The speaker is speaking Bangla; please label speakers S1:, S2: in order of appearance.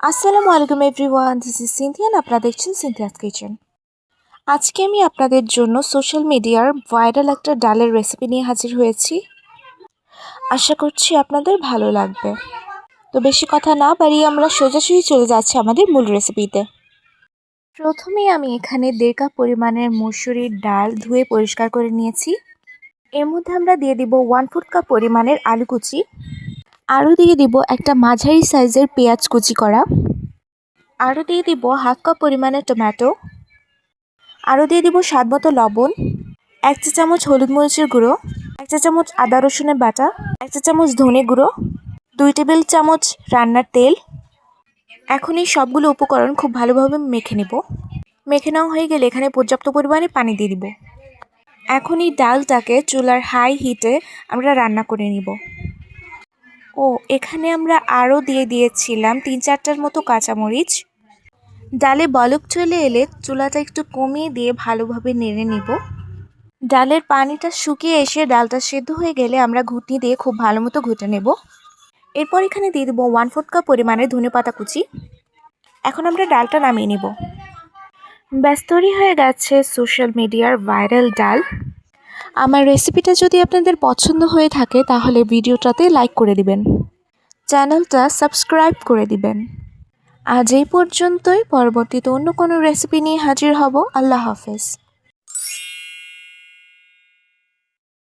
S1: আসসালামু আলাইকুম এভরিওয়ান দিস ইজ সিনথিয়ান আপনারা দেখছেন সিনথিয়াস কিচেন আজকে আমি আপনাদের জন্য সোশ্যাল মিডিয়ার ভাইরাল একটা ডালের রেসিপি নিয়ে হাজির হয়েছি। আশা করছি আপনাদের ভালো লাগবে। তো বেশি কথা না বাড়িয়ে আমরা সোজাসুজি চলে যাচ্ছি আমাদের মূল রেসিপিতে প্রথমেই আমি এখানে দেড় কাপ পরিমাণের মুসুরির ডাল ধুয়ে পরিষ্কার করে নিয়েছি। এর মধ্যে আমরা দিয়ে দিব ওয়ান ফোর্থ কাপ পরিমাণের আলু কুচি আরও দিয়ে দিব একটা মাঝারি সাইজের পেঁয়াজ কুচি করা। আরও দিয়ে দিব হাফ কাপ পরিমাণের টমেটো। আরও দিয়ে দিব স্বাদ মতো লবণ। এক চা চামচ হলুদ মরিচের গুঁড়ো। এক চা চামচ আদা রসুনের বাটা। এক চা চামচ ধনে গুঁড়ো। দুই টেবিল চামচ রান্নার তেল। এখন এই সবগুলো উপকরণ খুব ভালোভাবে মেখে নেব। মেখে নেওয়া হয়ে গেলে এখানে পর্যাপ্ত পরিমাণে পানি দিয়ে দিব। এখন এই ডালটাকে চুলার হাই হিটে আমরা রান্না করে নিব। ও, এখানে আমরা আরও দিয়ে দিয়েছিলাম তিন চারটার মতো কাঁচামরিচ। ডালে বলক চলে এলে চুলাটা একটু কমিয়ে দিয়ে ভালোভাবে নেড়ে নিব। ডালের পানিটা শুকিয়ে এসে ডালটা সেদ্ধ হয়ে গেলে আমরা ঘুটনি দিয়ে খুব ভালো মতো ঘুটে নেব। এরপর এখানে দিয়ে দেবো ওয়ান ফোর্থ কাপ পরিমাণে ধনে পাতা কুচি। এখন আমরা ডালটা নামিয়ে নিব। ব্যাস, তৈরি হয়ে গেছে সোশ্যাল মিডিয়ার ভাইরাল ডাল। আমার রেসিপিটা যদি আপনাদের পছন্দ হয়ে থাকে, তাহলে ভিডিওটাতে লাইক করে দিবেন। চ্যানেলটা সাবস্ক্রাইব করে দিবেন। আজ এই পর্যন্তই। পরবর্তীতে অন্য কোনো রেসিপি নিয়ে হাজির হব। আল্লাহ হাফেজ।